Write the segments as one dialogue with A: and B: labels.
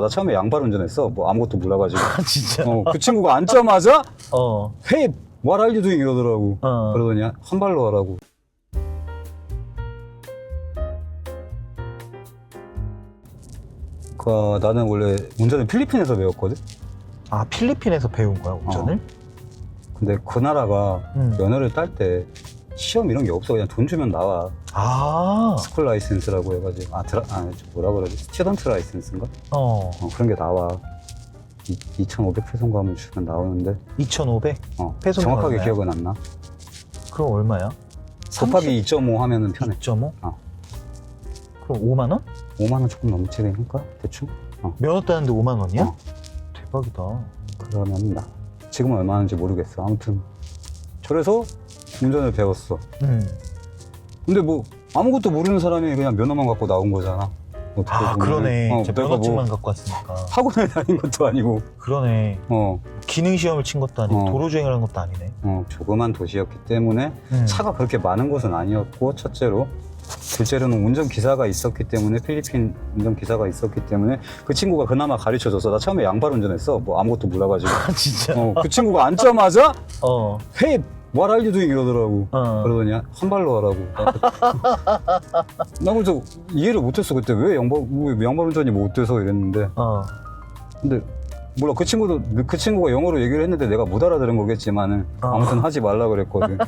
A: 나 처음에 양발 운전했어. 뭐 아무것도 몰라가지고.
B: 아, 진짜?
A: 어, 그 친구가 앉자마자
B: 어.
A: Hey, what are you doing 이러더라고.
B: 어.
A: 그러더니 한 발로 하라고. 그 나는 원래 운전을 필리핀에서 배웠거든.
B: 아, 필리핀에서 배운 거야, 운전을?
A: 근데 그 나라가
B: 음.
A: 면허를 딸 때 시험 이런 게 없어. 그냥 돈 주면 나와.
B: 아,
A: 스쿨 라이센스라고 해가지고 아 드라 아 뭐라 그러지? 스튜던트 라이센스인가?
B: 어.
A: 어, 그런 게 나와. 2,500페소인가 하면 주면 나오는데
B: 2,500?
A: 어,
B: 페소는
A: 정확하게
B: 얼마야?
A: 기억은 안 나.
B: 그럼 얼마야?
A: 곱하기 2.5 하면은 편해.
B: 2.5?
A: 어.
B: 그럼 5만 원?
A: 5만 원 조금 넘지 되니까 대충. 어.
B: 면허 따는데 5만 원이야?
A: 어.
B: 대박이다.
A: 그러면 나 지금 은 얼마 하는지 모르겠어. 아무튼 그래서 운전을 배웠어.
B: 음.
A: 근데 뭐 아무것도 모르는 사람이 그냥 면허만 갖고 나온 거잖아. 어떻게
B: 아,
A: 보면은.
B: 그러네.
A: 어,
B: 진짜
A: 내가
B: 면허증만
A: 뭐
B: 갖고 왔으니까.
A: 학원에 다닌 것도 아니고.
B: 그러네.
A: 어,
B: 기능 시험을 친 것도 아니고
A: 어.
B: 도로 주행을 한 것도 아니네.
A: 어, 조그만 도시였기 때문에
B: 음.
A: 차가 그렇게 많은 곳은 아니었고 첫째로 둘째로는 운전 기사가 있었기 때문에 필리핀 운전 기사가 있었기 때문에 그 친구가 그나마 가르쳐줘서 나 처음에 양발 운전했어 뭐 아무것도 몰라가지고
B: 아, 진짜?
A: 어, 그 친구가 앉자마자
B: 어.
A: Hey, what are you doing 이러더라고
B: 어.
A: 그러더니 한 발로 하라고 나 그래서 이해를 못했어 그때 왜 양발, 왜 양발 운전이 못돼서 이랬는데
B: 어.
A: 근데 몰라 그 친구도 그 친구가 영어로 얘기를 했는데 내가 못 알아들은 거겠지만은
B: 어.
A: 아무튼 하지 말라 그랬거든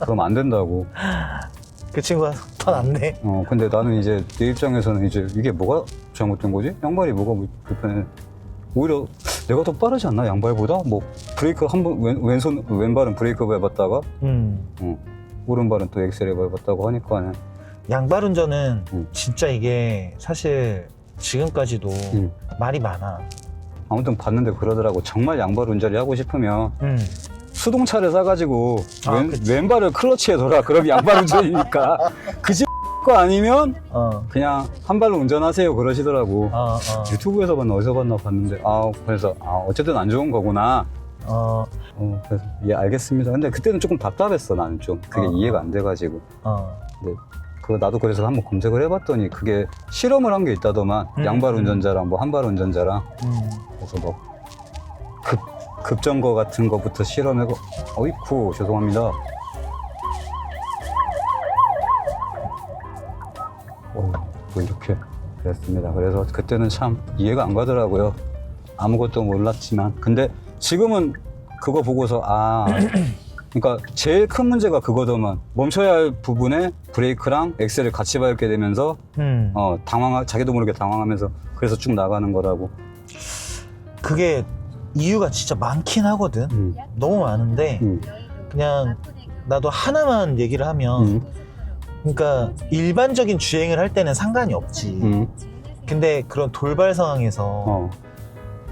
A: 그럼 안 된다고
B: 그 친구가 더 낫네.
A: 어 근데 나는 이제 내 입장에서는 이제 이게 뭐가 잘못된 거지? 양발이 뭐가 뭐 불편해? 오히려 내가 더 빠르지 않나 양발보다? 뭐 브레이크 한번 왼, 왼손 왼발은 브레이크 밟았다가
B: 음.
A: 어, 오른발은 또 엑셀에 밟았다고 하니까는
B: 양발 운전은
A: 음.
B: 진짜 이게 사실 지금까지도
A: 음.
B: 말이 많아.
A: 아무튼 봤는데 그러더라고 정말 양발 운전을 하고 싶으면
B: 음.
A: 수동차를 사가지고
B: 아,
A: 왼. 왼발을 클러치에 돌아 그럼 양발 운전이니까 그집 거 아니면
B: 어.
A: 그냥 한 발로 운전하세요 그러시더라고
B: 어, 어.
A: 유튜브에서 봤나 어디서 봤나 봤는데 아 그래서 아 어쨌든 안 좋은 거구나
B: 어.
A: 어 그래서 예 알겠습니다 근데 그때는 조금 답답했어 나는 좀 그게
B: 어.
A: 이해가 안 돼가지고
B: 어.
A: 근데 그 나도 그래서 한번 검색을 해봤더니 그게 실험을 한 게 있다더만
B: 음,
A: 양발
B: 음.
A: 운전자랑 뭐 한발 운전자랑
B: 음.
A: 그래서 뭐 급, 급정거 같은 거부터 실험해고 어이쿠 죄송합니다 그랬습니다. 그래서 그때는 참 이해가 안 가더라고요. 아무것도 몰랐지만. 근데 지금은 그거 보고서 아 그러니까 제일 큰 문제가 그거더만. 멈춰야 할 부분에 브레이크랑 엑셀을 같이 밟게 되면서
B: 음.
A: 어 당황 자기도 모르게 당황하면서 그래서 쭉 나가는 거라고.
B: 그게 이유가 진짜 많긴 하거든.
A: 음,
B: 너무 많은데
A: 음,
B: 그냥 나도 하나만 얘기를 하면
A: 음,
B: 그러니까 일반적인 주행을 할 때는 상관이 없지.
A: 음,
B: 근데 그런 돌발 상황에서
A: 어,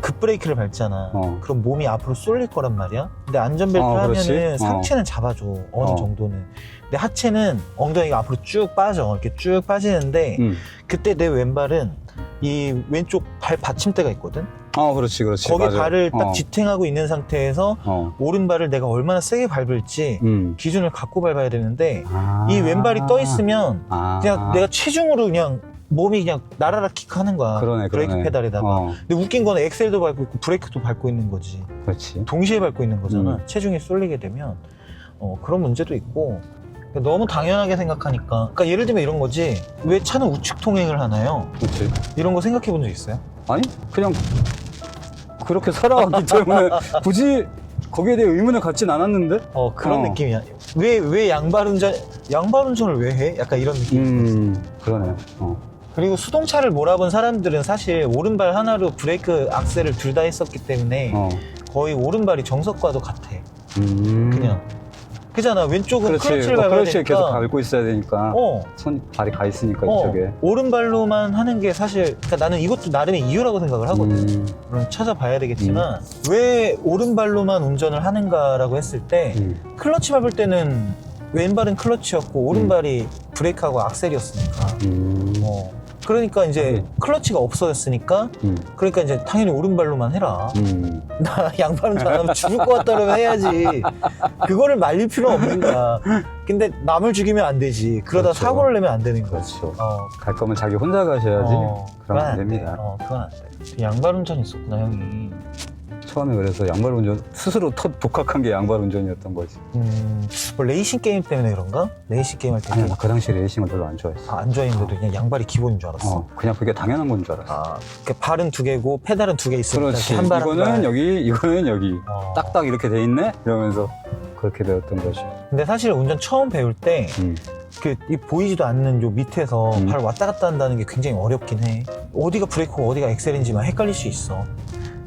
B: 급브레이크를 밟잖아.
A: 어.
B: 그럼 몸이 앞으로 쏠릴 거란 말이야. 근데 안전벨트
A: 어,
B: 하면은
A: 그렇지. 어.
B: 상체는 잡아줘 어느
A: 어.
B: 정도는. 근데 하체는 엉덩이가 앞으로 쭉 빠져 이렇게 쭉 빠지는데
A: 음.
B: 그때 내 왼발은 이 왼쪽 발 받침대가 있거든.
A: 어, 그렇지, 그렇지.
B: 거기
A: 맞아.
B: 발을 딱
A: 어,
B: 지탱하고 있는 상태에서
A: 어,
B: 오른발을 내가 얼마나 세게 밟을지
A: 음.
B: 기준을 갖고 밟아야 되는데
A: 아.
B: 이 왼발이 떠 있으면
A: 아.
B: 그냥 내가 체중으로 그냥 몸이 그냥 나라라 킥하는 거야.
A: 그러네,
B: 브레이크. 페달에다가.
A: 어,
B: 근데 웃긴 거는 엑셀도 밟고 있고 브레이크도 밟고 있는 거지.
A: 그렇지.
B: 동시에 밟고 있는 거잖아.
A: 음.
B: 체중이 쏠리게 되면 어, 그런 문제도 있고 너무 당연하게 생각하니까. 그러니까 예를 들면 이런 거지. 왜 차는 우측 통행을 하나요?
A: 그렇지.
B: 이런 거 생각해 본 적 있어요?
A: 아니, 그냥 그렇게 살아왔기 때문에 굳이 거기에 대해 의문을 갖진 않았는데?
B: 어 그런
A: 어.
B: 느낌이야. 왜 왜 양발 운전 양발 운전을 왜 해? 약간 이런 느낌.
A: 음, 그러네. 어.
B: 그리고 수동차를 몰아본 사람들은 사실 오른발 하나로 브레이크 악셀을 둘 다 했었기 때문에
A: 어.
B: 거의 오른발이 정석과도 같아.
A: 음.
B: 그냥 그잖아. 왼쪽은
A: 그렇지.
B: 클러치를
A: 어,
B: 밟아야 되니까.
A: 계속 밟고 있어야 되니까.
B: 어.
A: 손, 발이 가 있으니까
B: 어,
A: 이쪽에.
B: 오른발로만 하는 게 사실 그러니까 나는 이것도 나름의 이유라고 생각을 하거든.
A: 음,
B: 물론 찾아봐야 되겠지만 왜 오른발로만 운전을 하는가라고 했을 때
A: 음,
B: 클러치 밟을 때는 왼발은 클러치였고 오른발이 브레이크하고 악셀이었으니까.
A: 음.
B: 어. 그러니까 이제
A: 네.
B: 클러치가 없어졌으니까
A: 음.
B: 그러니까 이제 당연히 오른발로만 해라.
A: 음.
B: 나 양발은 잘하면 죽을 것 같다 그러면 해야지. 그거를 말릴 필요는 없는 거야. 근데 남을 죽이면 안 되지. 그러다
A: 그렇죠.
B: 사고를 내면 안 되는 거지.
A: 그렇죠.
B: 어,
A: 갈 거면 자기 혼자 가셔야지.
B: 어,
A: 그러면 안
B: 돼.
A: 됩니다.
B: 어, 그건 안 돼. 양발 운전이 있었구나, 형이.
A: 처음에 그래서 양발 운전 스스로 터 독학한 게 양발 운전이었던 거지.
B: 음, 뭐 레이싱 게임 때문에 그런가? 레이싱 게임 할 때.
A: 아니 나 그 당시 레이싱을 별로 안 좋아했어.
B: 아, 안 좋아했는데도 그냥 양발이 기본인 줄 알았어.
A: 어, 그냥 그게 당연한 건 줄 알았어.
B: 아, 그 발은 두 개고 페달은 두 개 있으니까
A: 그렇지.
B: 한 발, 한
A: 이거는
B: 발.
A: 여기, 이거는 여기.
B: 어.
A: 딱딱 이렇게 돼 있네? 이러면서 그렇게 되었던 거지.
B: 근데 사실 운전 처음 배울 때,
A: 음.
B: 그, 이 보이지도 않는 요 밑에서
A: 음.
B: 발 왔다 갔다 한다는 게 굉장히 어렵긴 해. 어디가 브레이크고 어디가 엑셀인지만 헷갈릴 수 있어.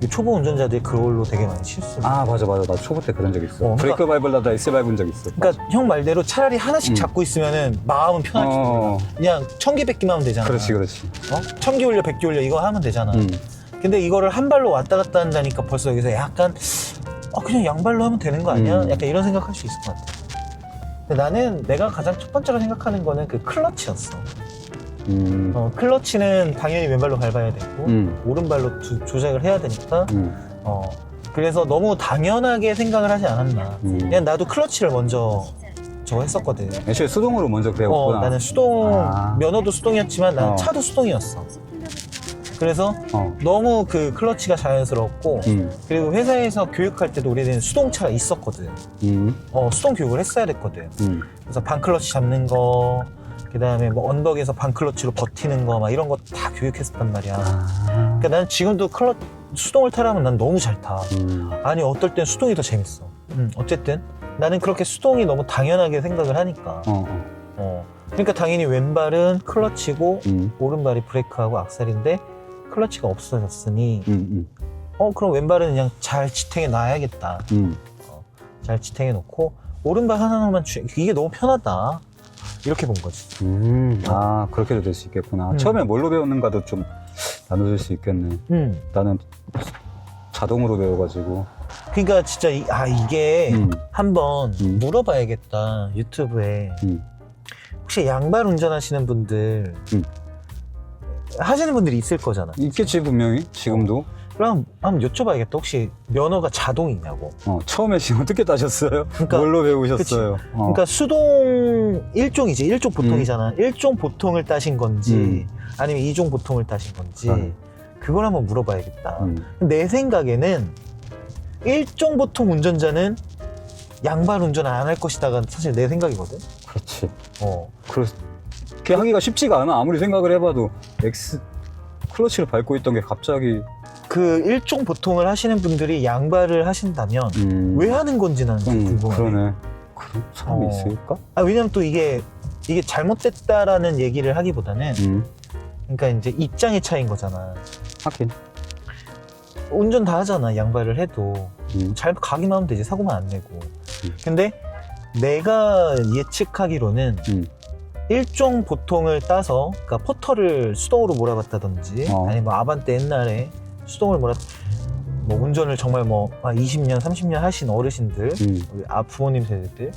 B: 이 초보 운전자들이 그걸로 되게 많이 실수를.
A: 아, 맞아, 맞아. 나 초보 때 그런 적 있어.
B: 어,
A: 브레이크 밟으려다 엑스 밟은 적 있어.
B: 그러니까 형 말대로 차라리 하나씩
A: 음.
B: 잡고 있으면은 마음은 편하지.
A: 어,
B: 그냥 천기 백기만 하면 되잖아.
A: 그렇지, 그렇지.
B: 어? 천기 올려 백기 올려 이거 하면 되잖아.
A: 음.
B: 근데 이거를 한 발로 왔다 갔다 한다니까 벌써 여기서 약간 아 그냥 양발로 하면 되는 거 아니야?
A: 음.
B: 약간 이런 생각할 수 있을 것 같아. 근데 나는 내가 가장 첫 번째로 생각하는 거는 그 클러치였어.
A: 음.
B: 어, 클러치는 당연히 왼발로 밟아야 되고
A: 음.
B: 오른발로 두- 조작을 해야 되니까
A: 음.
B: 어, 그래서 너무 당연하게 생각을 하지 않았나.
A: 음.
B: 그냥 나도 클러치를 먼저 저거 했었거든.
A: 애초에 수동으로 먼저
B: 어,
A: 배웠구나.
B: 나는 수동
A: 아.
B: 면허도 수동이었지만 나는
A: 어.
B: 차도 수동이었어. 그래서
A: 어.
B: 너무 그 클러치가 자연스럽고
A: 음.
B: 그리고 회사에서 교육할 때도 우리는 수동차가 있었거든.
A: 음.
B: 어, 수동 교육을 했어야 됐거든.
A: 음.
B: 그래서 반클러치 잡는 거, 그 다음에 뭐 언덕에서 반클러치로 버티는 거, 막 이런 거 다 교육했었단 말이야.
A: 아.
B: 그러니까 나는 지금도 클러 수동을 타라면 난 너무 잘 타.
A: 음.
B: 아니, 어떨 땐 수동이 더 재밌어. 음, 어쨌든 나는 그렇게 수동이 너무 당연하게 생각을 하니까.
A: 어, 어.
B: 어. 그러니까 당연히 왼발은 클러치고
A: 음.
B: 오른발이 브레이크하고 악셀인데 클러치가 없어졌으니
A: 음.
B: 어 그럼 왼발은 그냥 잘 지탱해 놔야겠다.
A: 음.
B: 잘 지탱해 놓고 오른발 하나만 주 이게 너무 편하다. 이렇게 본 거지.
A: 음. 아, 그렇게도 될 수 있겠구나.
B: 음.
A: 처음에 뭘로 배웠는가도 좀 나눠줄 수 있겠네.
B: 음.
A: 나는 자동으로 배워가지고.
B: 그러니까 진짜 이, 아 이게
A: 음.
B: 한번
A: 음.
B: 물어봐야겠다 유튜브에
A: 음.
B: 혹시 양발 운전하시는 분들
A: 음.
B: 하시는 분들이 있을 거잖아.
A: 있겠지, 분명히. 지금도.
B: 그럼 한번 여쭤봐야겠다. 혹시 면허가 자동이냐고.
A: 어, 처음에 지금 어떻게 따셨어요?
B: 그러니까-
A: 뭘로 배우셨어요? 어.
B: 그러니까 수동 일종이지 1종 보통이잖아. 일 1종 보통을 따신 건지
A: 음.
B: 아니면 2종 보통을 따신 건지
A: 음.
B: 그걸 한번 물어봐야겠다.
A: 음.
B: 내 생각에는 1종 보통 운전자는 양발 운전 안 할 것이다가 사실 내 생각이거든.
A: 그렇지.
B: 어.
A: 그렇게 하기가 쉽지가 않아. 아무리 생각을 해봐도 X 클러치를 밟고 있던 게 갑자기
B: 그 1종 보통을 하시는 분들이 양발을 하신다면
A: 음.
B: 왜 하는 건지 나는 좀
A: 음,
B: 궁금해.
A: 그러네. 그런 사람이
B: 어.
A: 있을까?
B: 아, 왜냐면 또 이게 이게 잘못됐다라는 얘기를 하기보다는
A: 음.
B: 그러니까 이제 입장의 차이인 거잖아.
A: 하긴.
B: 운전 다 하잖아. 양발을 해도
A: 음.
B: 잘 가기만 하면 되지 사고만 안 내고.
A: 음.
B: 근데 내가 예측하기로는
A: 음.
B: 일종 보통을 따서 그러니까 포터를 수동으로 몰아봤다든지
A: 어.
B: 아니면 뭐 아반떼 옛날에 수동을 몰아 뭐 운전을 정말 뭐 20년 30년 하신 어르신들
A: 음.
B: 우리 아 부모님 세대들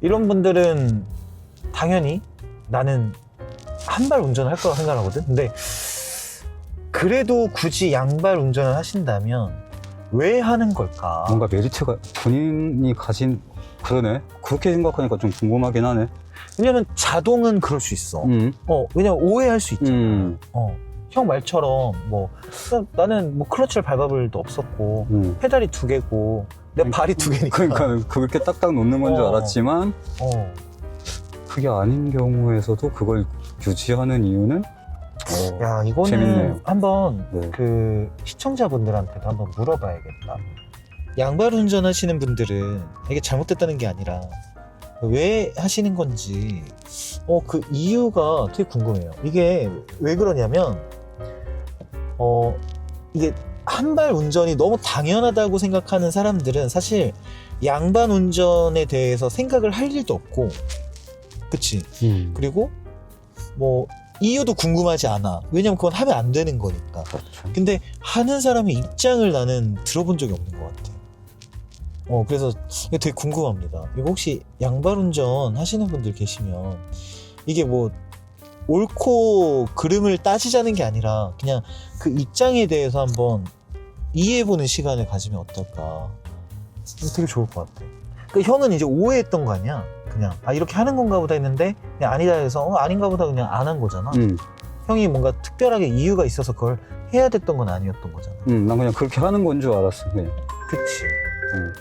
B: 이런 분들은 당연히 나는 한 발 운전을 할 거라고 생각하거든 근데 그래도 굳이 양발 운전을 하신다면 왜 하는 걸까
A: 뭔가 메리트가 본인이 가진 그러네. 그렇게 생각하니까 좀 궁금하긴 하네.
B: 왜냐면 자동은 그럴 수 있어
A: 음.
B: 어 왜냐면 오해할 수 있잖아
A: 음.
B: 어, 형 말처럼 뭐 나는 뭐 클러치를 밟아볼 도 없었고
A: 음.
B: 페달이 두 개고 내 발이 두 개니까
A: 그러니까 그렇게 딱딱 놓는 건줄
B: 어.
A: 알았지만
B: 어,
A: 그게 아닌 경우에서도 그걸 유지하는 이유는 어,
B: 야 이거는
A: 재밌네요.
B: 한번
A: 네.
B: 그 시청자분들한테도 한번 물어봐야겠다 양발 운전하시는 분들은 이게 잘못됐다는 게 아니라 왜 하시는 건지 어 그 이유가 되게 궁금해요 이게 왜 그러냐면 어 이게 한 발 운전이 너무 당연하다고 생각하는 사람들은 사실 양반 운전에 대해서 생각을 할 일도 없고 그치?
A: 음.
B: 그리고 뭐 이유도 궁금하지 않아. 왜냐면 그건 하면 안 되는 거니까.
A: 그렇죠.
B: 근데 하는 사람의 입장을 나는 들어본 적이 없는 것 같아. 어 그래서 되게 궁금합니다. 이거 혹시 양발 운전 하시는 분들 계시면 이게 뭐 옳고 그름을 따지자는 게 아니라 그냥 그 입장에 대해서 한번 이해해보는 시간을 가지면 어떨까. 되게 좋을 것 같아. 그 형은 이제 오해했던 거 아니야? 그냥 아 이렇게 하는 건가 보다 했는데 그냥 아니다 해서 어, 아닌가 보다 그냥 안 한 거잖아.
A: 음,
B: 형이 뭔가 특별하게 이유가 있어서 그걸 해야 됐던 건 아니었던 거잖아.
A: 음, 난 그냥 그렇게 하는 건 줄 알았어. 그냥.
B: 그치.
A: 음.